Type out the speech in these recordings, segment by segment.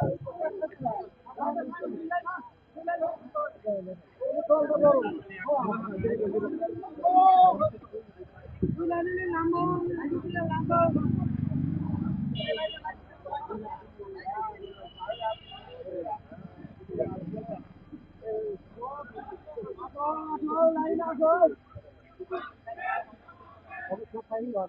我们出差一个。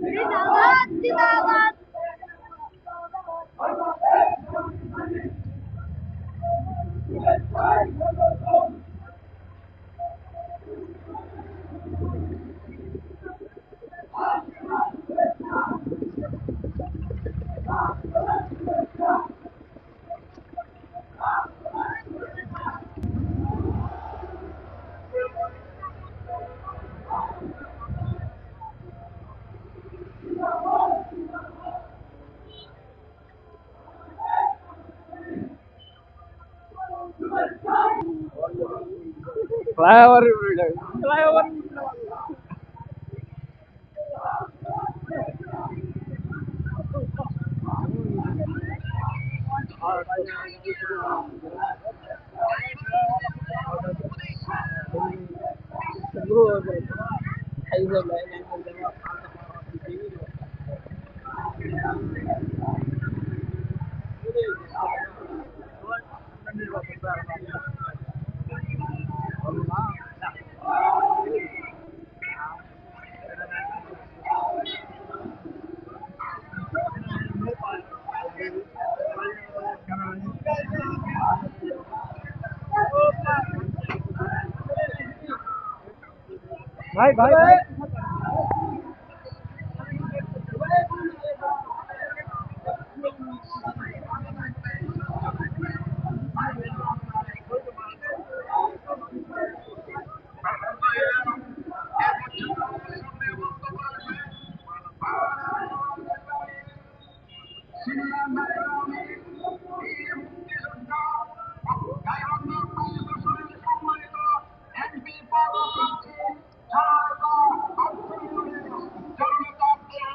Zindabad! Zindabad! Flyover flyover ভাই ভাই ভাই।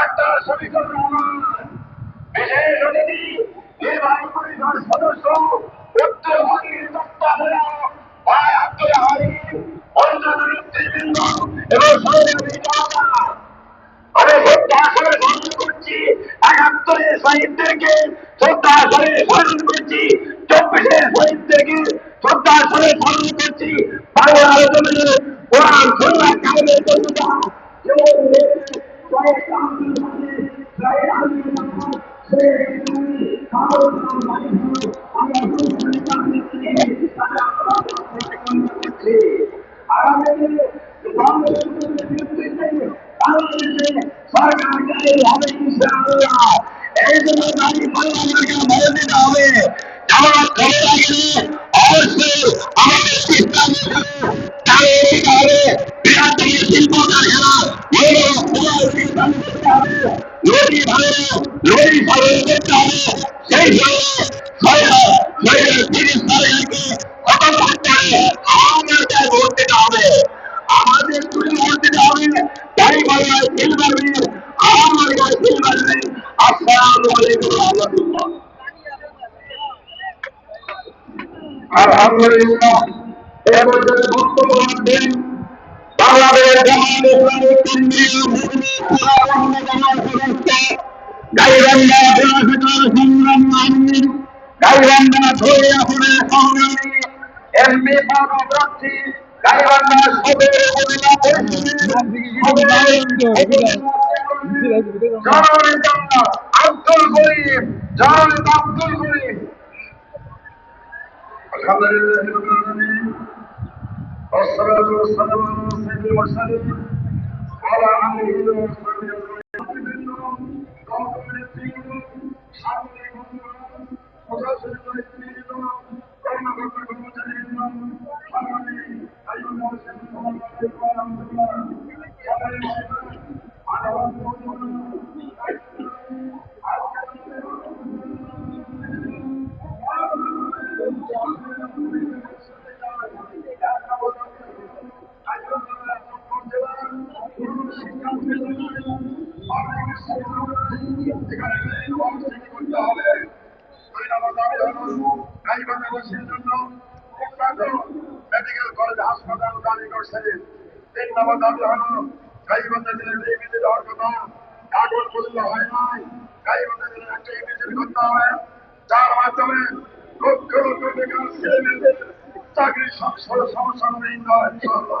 ডাক্তার শফিকুর রহমান বিশেষ অতিথি নির্বাহী পরিষদ সদস্য উত্তরবঙ্গের তত্ত্বাবধায়ক আমি শ্রদ্ধা করছি একাত্তরের শহীদদেরকে শ্রদ্ধা আসরে স্মরণ করছি চব্বিশের শহীদদেরকে শ্রদ্ধা আসরে স্মরণ করছি, বাংলা আলোচনায় এই জন্য দাঁড়িয়ে পড়ে আমাদেরকে ভয় দিতে হবে জামাত ক্ষমতা গেলে অবশ্যই আমাদের ইসলাম তাহলে দিতে হবে বিরাট থেকে শিল্প কারখানা নদী ভালো নদী ভালো করতে হবে সেই জন্য তিরিশ তারিখকে খতম করতে হবে আমাদেরকে ভোট দিতে হবে আলহামদুলিল্লাহ আব্দুল করিম জননেতা আব্দুল করিম الحمد لله رب العالمين والصلاة والسلام على سيد المرسلين وعلى آله وصحبه মেডিকেল কলেজ হাসপাতাল যার মাধ্যমে লক্ষ লক্ষ বেকার ছেলে মেয়েদের চাকরির সমস্যা হবে ইনশাআল্লাহ